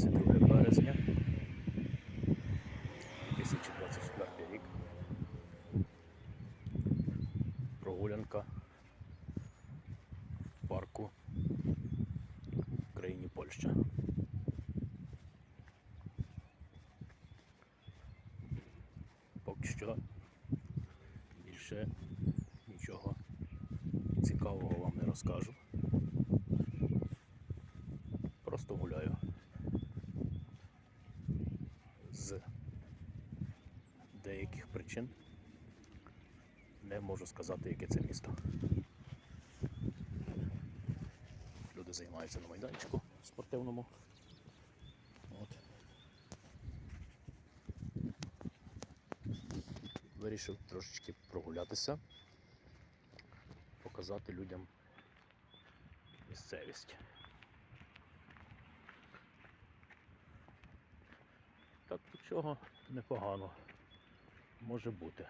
22 березня 2024 рік. Прогулянка в парку в країні Польща. Поки що більше нічого цікавого вам не розкажу. З деяких причин не можу сказати, яке це місто. Люди займаються на майданчику спортивному. От. Вирішив трошечки прогулятися, показати людям місцевість. Так нічого непогано може бути.